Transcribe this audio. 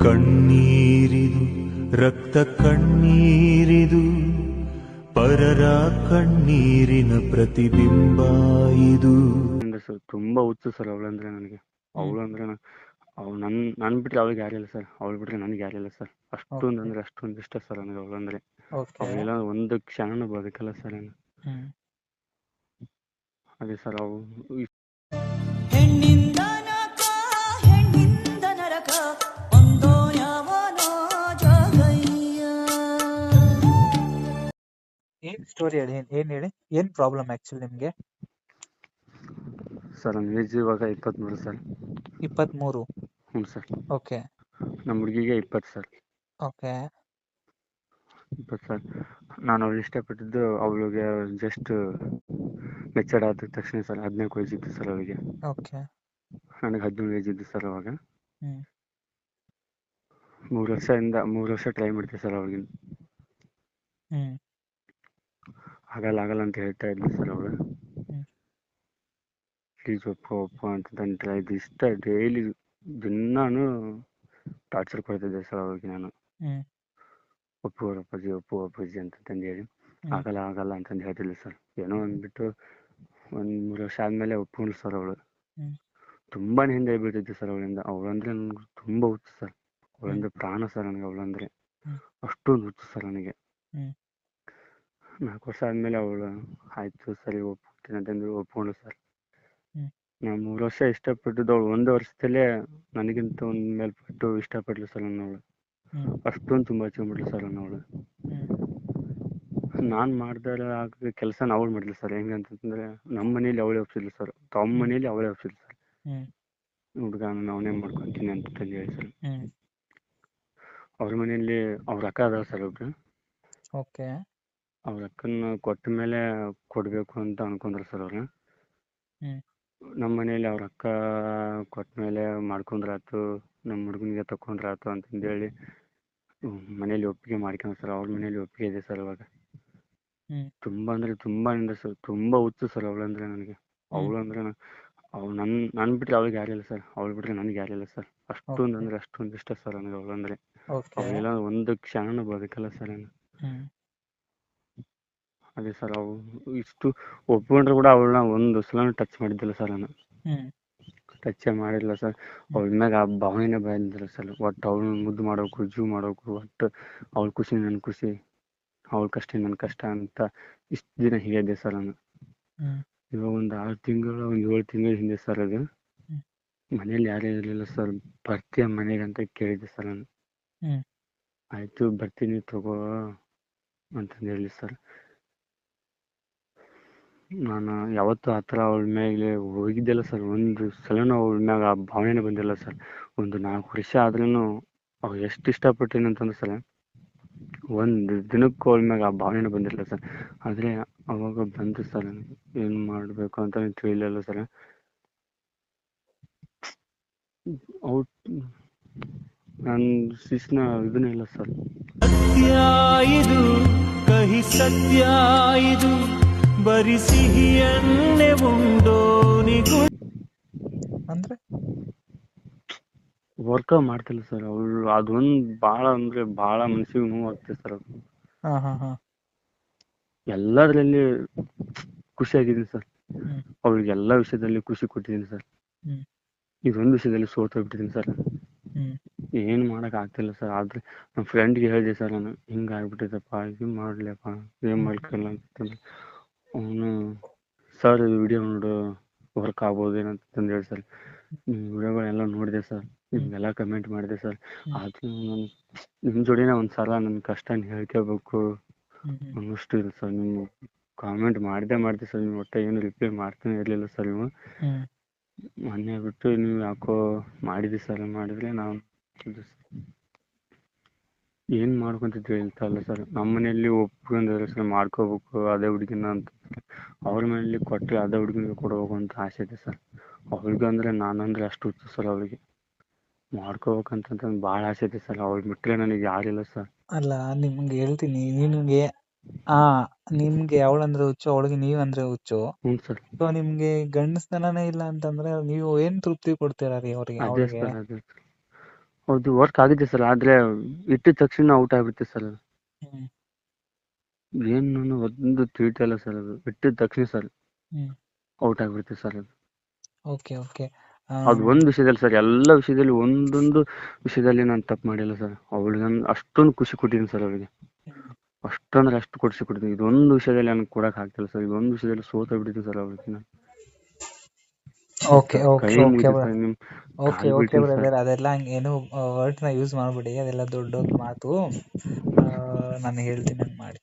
ಕಣ್ಣೀರಿದು ರಕ್ತ ಕಣ್ಣೀರಿದು ಪರರ ಕಣ್ಣೀರಿನ ಪ್ರತಿಬಿಂಬ ಇದು. ಅಂದ್ರೆ ಸರ್ ತುಂಬಾ ಹುಚ್ಚು ಸರ್ ಅವಳಂದ್ರೆ ನನಗೆ. ಅವಳಂದ್ರೆ ಅಂದ್ರೆ ಅವಳು ನನ್ ನನ್ ಬಿಟ್ರೆ ಅವಳಿಗೆ ಯಾರಿಲ್ಲ ಸರ್. ಅವಳು ಬಿಟ್ರೆ ನನಗೆ ಯಾರಿಲ್ಲ ಸರ್. ಅಷ್ಟೊಂದು ಅಂದ್ರೆ ಅಷ್ಟೊಂದು ಇಷ್ಟ ಸರ್ ನನಗೆ ಅವಳಂದ್ರೆ ಅವಳೆಲ್ಲ ಒಂದು ಕ್ಷಣ ಬದುಕಲ್ಲ ಸರ್ ನಾನು. ಅದೇ ಸರ್ ಅವು ಏನ್ ಸ್ಟೋರಿ ಹೇಳಿ ಏನ್ ಏನ್ ಹೇಳಿ? ಏನ್ ಪ್ರಾಬ್ಲಮ್ ಆಕ್ಚುಲಿ ನಿಮ್ಗೆ? ಸರ್ ನನ್ನ ಏಜ್ ಇವಾಗ ಇಪ್ಪತ್ತ್ಮೂರು ಸರ್. ಇಪ್ಪತ್ಮೂರು? ಹ್ಞೂ ಸರ್. ಓಕೆ ನಮ್ಮ ಹುಡುಗಿಗೆ ಇಪ್ಪತ್ತು ಸರ್. ಓಕೆ ಇಪ್ಪತ್ತು ಸರ್. ನಾನು ಅವಳು ಇಷ್ಟಪಟ್ಟಿದ್ದು ಅವಳಿಗೆ ಜಸ್ಟ್ ಮೆಚರ್ಡ್ ಆದ ತಕ್ಷಣ ಸರ್ ಹದಿನಾಲ್ಕು ವಯಸ್ಸಿತ್ತು ಸರ್ ಅವಳಿಗೆ. ಓಕೆ ನನಗೆ ಹದಿನೇಳು ಏಜ್ ಇದ್ದು ಸರ್ ಅವಾಗ. ಹ್ಮ್. ಮೂರು ವರ್ಷದಿಂದ ಮೂರು ವರ್ಷ ಟ್ರೈ ಮಾಡ್ತೀವಿ ಸರ್ ಅವಳಿಗೆ. ಹ್ಮ್. ಆಗಲ್ಲ ಆಗಲ್ಲ ಅಂತ ಹೇಳ್ತಾ ಇದ್ವಿ ಸರ್ ಅವಳು ಹ್ಮ್. ಪ್ಲೀಸ್ ಒಪ್ಪ ಒಪ್ಪ ಅಂತ ತಂದ್ರೆ ಇದು ಇಷ್ಟ ಡೈಲಿ ದಿನಾನು ಟಾರ್ಚರ್ ಕೊಡ್ತಿದ್ದೆ ಸರ್ ಅವಳಿಗೆ ನಾನು. ಒಪ್ಪು ಅಪ್ಪಾಜಿ ಒಪ್ಪು ಅಪ್ಪಾಜಿ ಅಂತ ತಂದು ಹೇಳಿ. ಆಗಲ್ಲ ಆಗಲ್ಲ ಅಂತಂದು ಹೇಳ್ತಿದ್ದೆ ಸರ್ ಏನೋ ಅಂದ್ಬಿಟ್ಟು ಒಂದ್ ಮೂರು ವರ್ಷ ಆದಮೇಲೆ ಒಪ್ಕೊಂಡ್ಳು ಸರ್ ಅವಳು. ತುಂಬಾನೇ ಹಿಂದೆ ಬೀಳ್ತಿದ್ದೆ ಸರ್ ಅವಳಿಂದ. ಅವಳಂದ್ರೆ ನನಗೆ ತುಂಬಾ ಹುಚ್ಚು ಸರ್ ಅವಳಂದ್ರೆ ಪ್ರಾಣ ಸರ್ ನನಗೆ ಅವಳಂದ್ರೆ. ಅಷ್ಟೊಂದು ಹುಚ್ಚು ಸರ್ ನನಗೆ. ವರ್ಷ ಆದಮೇಲೆ ಅವಳು ಆಯಿತು ಸರಿ ಒಪ್ಕೊಡ್ತೀನಿ ಅಂತಂದು ಒಪ್ಕೊಂಡ್ಳು ಸರ್. ಹ್ಮ್. ನಾನು ಮೂರು ವರ್ಷ ಇಷ್ಟಪಟ್ಟಿದ್ದು ಅವಳು ಒಂದು ವರ್ಷದಲ್ಲೇ ನನಗಿಂತ ಒಂದು ಮೇಲ್ಪಟ್ಟು ಇಷ್ಟಪಟ್ಲು ಸರ್ ನನ್ನ ಅವಳು ಹ್ಮ್. ಅಷ್ಟೊಂದು ತುಂಬ ಹಚ್ಕೊಂಡ್ಬಿಟ್ಲು ಸರ್ ನನ್ನ ಅವಳು ನಾನ್ ನಾನು ಮಾಡ್ದಾರ ಆಗ ಕೆಲಸ ಅವಳು ಮಾಡಿದ್ಲು ಸರ್. ಹೆಂಗಂತಂದ್ರೆ ನಮ್ಮ ಮನೇಲಿ ಅವಳೇ ಒಪ್ಸಿದ್ಲು ಸರ್. ತಮ್ಮ ಮನೇಲಿ ಅವಳೇ ಒಪ್ಸಿದ್ಲು ಸರ್. ಹ್ಮ್. ಹುಡುಗ ನಾನು ಅವನೇ ಮಾಡ್ಕೊತೀನಿ ಅಂತ ಹೇಳಿ ಸರ್. ಹ್ಮ್. ಅವ್ರ ಮನೆಯಲ್ಲಿ ಅವ್ರ ಅಕ್ಕ ಅದಾರ ಸರ್ ಒಬ್ರು. ಓಕೆ. ಅವ್ರ ಅಕ್ಕನ ಕೊಟ್ಟ ಮೇಲೆ ಕೊಡ್ಬೇಕು ಅಂತ ಅನ್ಕೊಂಡ್ರು ಸರ್ ಅವ್ರು. ಹ್ಮ್. ನಮ್ಮ ಮನೇಲಿ ಅವ್ರ ಅಕ್ಕ ಕೊಟ್ಟ ಮೇಲೆ ಮಾಡ್ಕೊಂಡ್ರಾತು ನಮ್ಮ ಹುಡುಗನಿಗೆ ತಕೊಂಡ್ರಾತು ಅಂತಂದೇಳಿ ಹ್ಮ್, ಮನೇಲಿ ಒಪ್ಪಿಗೆ ಮಾಡ್ಕೊಂಡ್ ಸರ್ ಅವ್ರ ಮನೇಲಿ ಒಪ್ಪಿಗೆ ಇದೆ ಸರ್ ಇವಾಗ. ಹ್ಮ್. ತುಂಬಾ ಅಂದ್ರೆ ತುಂಬಾ ಅಂದ್ರೆ ಸರ್ ತುಂಬಾ ಹುಚ್ಚು ಸರ್ ಅವಳಂದ್ರೆ ನನಗೆ. ಅವಳು ಅಂದ್ರೆ ಅವ್ಳು ನನ್ ನನ್ ಬಿಟ್ರೆ ಅವಳಿಗೆ ಯಾರಿಲ್ಲ ಸರ್. ಅವಳು ಬಿಟ್ರೆ ನನಗೆ ಯಾರಿಲ್ಲ ಸರ್. ಅಷ್ಟೊಂದು Okay. ಅಂದ್ರೆ ಅಷ್ಟೊಂದು ಇಷ್ಟ ಸರ್ ನನಗೆ ಅವಳಂದ್ರೆ ಓಕೆ ಅವಳೆಲ್ಲ ಒಂದು ಕ್ಷಣನೂ ಬದುಕಲ್ಲ ಸರ್ ನಾನು. ಹ್ಮ್. ಅದೇ ಸರ್ ಅವು ಇಷ್ಟು ಒಪ್ಕೊಂಡ್ರು ಕೂಡ ಅವಳನ್ನ ಒಂದು ಸಲ ಟಚ್ ಮಾಡಿದ್ದಿಲ್ಲ ಸರ್ ನಾನು. ಹ್ಮ್. ಟಚ್ ಮಾಡಿಲ್ಲ ಸರ್. ಅವಳ ಮ್ಯಾಗ ಆ ಭಾವನೆನೇ ಬಂದಿಲ್ಲ ಸರ್. ಒಟ್ಟು ಅವಳು ಮುದ್ದು ಮಾಡೋಕು ಜೂ ಮಾಡೋಕು ಒಟ್ಟು ಅವಳ ಖುಷಿ ನನ್ನ ಖುಷಿ ಅವಳ ಕಷ್ಟ ನನ್ನ ಕಷ್ಟ ಅಂತ ಇಷ್ಟು ದಿನ ಹೀಗೆ ಸರ್ ನಾನು. ಹ್ಮ್. ಇವಾಗ ಒಂದು ಆರು ತಿಂಗಳು ಒಂದು ಏಳು ತಿಂಗಳ ಹಿಂದೆ ಸರ್ ಅದು. ಮನೇಲಿ ಯಾರೂ ಇರಲಿಲ್ಲ ಸರ್. ಬರ್ತೀಯ ಮನೆಗೆ ಅಂತ ಕೇಳಿದ್ದೆ ಸರ್ ನಾನು. ಹ್ಮ್. ಆಯಿತು ಬರ್ತೀನಿ ತಗೋ ಅಂತಂದು ಹೇಳಿ ಸರ್. ನಾನು ಯಾವತ್ತೂ ಆ ಥರ ಅವಳ ಮೇಲೆ ಹೋಗಿದ್ದಿಲ್ಲ ಸರ್. ಒಂದು ಸಲನೂ ಅವಳ ಮ್ಯಾಗ ಆ ಭಾವನೆನೇ ಬಂದಿಲ್ಲ ಸರ್. ಒಂದು ನಾಲ್ಕು ವರ್ಷ ಆದ್ರೂ ಅವ್ ಎಷ್ಟು ಇಷ್ಟಪಟ್ಟೀನಿ ಅಂತಂದ್ರೆ ಸರ್, ಒಂದು ದಿನಕ್ಕೂ ಅವಳ ಮ್ಯಾಗ ಆ ಭಾವನೆನೇ ಬಂದಿಲ್ಲ ಸರ್. ಆದರೆ ಅವಾಗ ಬಂತು ಸರ್, ಏನು ಮಾಡಬೇಕು ಅಂತ ತಿಳಿಲಿಲ್ಲ ಸರ್. ಔಟ್ ನನ್ನ ಶಿಸ್ನ ಇದನ್ನೇ ಇಲ್ಲ ಸರ್. ಸತ್ಯ ಇದು, ಕಹಿ ಸತ್ಯ ಇದು. ಬರಿ ಸಿಹಿಯನ್ನೇ ಉಂಡೋನಿಗೂ ಅಂದ್ರೆ ವರ್ಕ ಮಾಡ್ತಿಲ್ಲ ಸರ್ ಅವ್ರು ಅದೊಂದು ಭಾಳ ಅಂದ್ರೆ ಭಾಳ ಮನ್ಸಿಗೆ ನೋವು ಆಗ್ತದೆ ಸರ್ ಅದು. ಹಾ ಹಾ ಹಾ. ಖುಷಿಯಾಗಿದ್ದೀನಿ ಸರ್ ಹ್ಮ್. ಅವಳಿಗೆ ಎಲ್ಲ ವಿಷಯದಲ್ಲಿ ಖುಷಿ ಕೊಟ್ಟಿದ್ದೀನಿ ಸರ್ ಹ್ಮ್. ಇದೊಂದು ವಿಷಯದಲ್ಲಿ ಸೋತೋಗ್ಬಿಟ್ಟಿದ್ದೀನಿ ಸರ್ ಹ್ಮ್. ಏನು ಮಾಡಕ್ ಆಗ್ತಿಲ್ಲ ಸರ್ ಆದ್ರೆ ನಮ್ಮ ಫ್ರೆಂಡ್ಗೆ ಹೇಳಿದೆ ಸರ್ ನಾನು ಹಿಂಗೆ ಆಗ್ಬಿಟ್ಟಿದೆಪ್ಪ ಇದು ಮಾಡ್ಲಪ್ಪ ಏನ್ ಮಾಡ್ಕಲ್ಲ ಅಂತಂದ್ರೆ ಅವನು ಸರ್ ಇದು ವಿಡಿಯೋ ನೋಡು ವರ್ಕ್ ಆಗ್ಬೋದು ಏನೋ ಹೇಳಿ ಸರ್. ನಿಮ್ಮ ವಿಡಿಯೋಗಳೆಲ್ಲ ನೋಡಿದೆ ಸರ್. ನಿಮಗೆಲ್ಲ ಕಮೆಂಟ್ ಮಾಡಿದೆ ಸರ್. ಆದ್ರೂ ನಾನು ನಿಮ್ಮ ಜೋಡಿನ ಒಂದು ಸಲ ನನ್ನ ಕಷ್ಟನ ಹೇಳ್ಕೋಬೇಕು ಅನ್ನೋಷ್ಟು ಇದೆ ಸರ್. ನೀವು ಕಾಮೆಂಟ್ ಮಾಡಿದೆ ಮಾಡ್ದೆ ಸರ್. ನೀವು ಒಟ್ಟು ಏನು ರಿಪ್ಲೈ ಮಾಡ್ತಾನೆ ಇರಲಿಲ್ಲ ಸರ್ ನೀವು ಮೊನ್ನೆ ಬಿಟ್ಟು ನೀವು ಯಾಕೋ ಮಾಡಿದ್ರಿ ಸರ್. ಮಾಡಿದ್ರೆ ನಾವು ಇದು ಏನು ಮಾಡ್ಕೊಂತಿದ್ವಿ ಹೇಳ್ತಾ ಇಲ್ಲ ಸರ್ ನಮ್ಮ ಮನೆಯಲ್ಲಿ ಒಪ್ಕೊಂಡಿದ್ರೆ ಸರ್ ಮಾಡ್ಕೋಬೇಕು ಅದೇ ಹುಡುಗಿನ ಅಂತ. ಅವ್ರ ಮನೆಯಲ್ಲಿ ಕೊಟ್ಟರೆ ಅದೇ ಹುಡುಗಿನ ಕೊಡಬೇಕು ಅಂತ ಆಸೆ ಇದೆ ಸರ್ ಅವಳಿಗೆ ಅಂದರೆ ನಾನಂದ್ರೆ ಅಷ್ಟು ಹುಚ್ಚು ಸರ್ ಅವಳಿಗೆ ಮಾಡ್ಕೋಬೇಕಂತಂದು ಬಹಳ ಆಸೆ ಇದೆ ಸರ್ ಅವಳು ಬಿಟ್ಟರೆ ನನಗೆ ಯಾರಿಲ್ಲ ಸರ್ ಅಲ್ಲ ನಿಮ್ಗೆ ಹೇಳ್ತೀನಿ. ನಿಮ್ಗೆ ಆ ನಿಮ್ಗೆ ಅವಳಂದ್ರೆ ಹುಚ್ಚು ಅವಳಿಗೆ ನೀವ್ ಅಂದ್ರೆ ಹುಚ್ಚು. ಹ್ಞೂ ಸರ್ ಸೊ ನಿಮ್ಗೆ ಗಂಡಸ್ತನನೇ ಇಲ್ಲ ಅಂತಂದ್ರೆ ನೀವು ಏನ್ ತೃಪ್ತಿ ಕೊಡ್ತೀರಾ ರೀ ಅವ್ರಿಗೆ ಅದೇ ಅವ್ರಿಗೆ? ಸರ್ ಅದೇ ಸರ್ ಹೌದು ವರ್ಕ್ ಆಗಿದೆ ಸರ್ ಆದ್ರೆ ಇಟ್ಟಿದ ತಕ್ಷಣ ಔಟ್ ಆಗ್ಬಿಡುತ್ತೆ ಸರ್ ಅದು ಹ್ಮ್. ಏನು ಒಂದು ತಿಳಿತಾ ಇಲ್ಲ ಸರ್ ಅದು ಇಟ್ಟಿದ ತಕ್ಷಣ ಸರ್ ಹ್ಮ್. ಔಟ್ ಆಗ್ಬಿಡುತ್ತೆ ಸರ್ ಅದು. ಓಕೆ ಓಕೆ ಅದು ಒಂದ್ ವಿಷಯದಲ್ಲಿ ಸರ್ ಎಲ್ಲ ವಿಷಯದಲ್ಲಿ ಒಂದೊಂದು ವಿಷಯದಲ್ಲಿ ನಾನು ತಪ್ಪು ಮಾಡಿಲ್ಲ ಸರ್ ಅವಳಿಗೆ ನಾನು ಅಷ್ಟೊಂದು ಖುಷಿ ಕೊಟ್ಟಿದ್ದೀನಿ ಸರ್ ಅವಳಿಗೆ. ಅಷ್ಟಂದ್ರೆ ಅಷ್ಟು ಖುಷಿ ಕೊಟ್ಟಿದ್ದೀನಿ. ಇದೊಂದು ವಿಷಯದಲ್ಲಿ ನನಗೆ ಕೊಡಕ್ ಆಗ್ತಿಲ್ಲ ಸರ್ ಇದೊಂದು ವಿಷಯದಲ್ಲಿ ಸೋತ ಬಿಟ್ಟಿದ್ದೀನಿ ಸರ್ ಅವಳಿಗೆ ನಾನು. Okay okay okay okay okay brother. ಅದೆಲ್ಲ ಏನು ವರ್ಡ್ನ ಯೂಸ್ ಮಾಡ್ಬೇಡಿ. ಅದೆಲ್ಲ ದೊಡ್ಡ ಮಾತು ನಾನು ಹೇಳ್ತೀನಿ ಹಂಗ್ ಮಾಡಿ.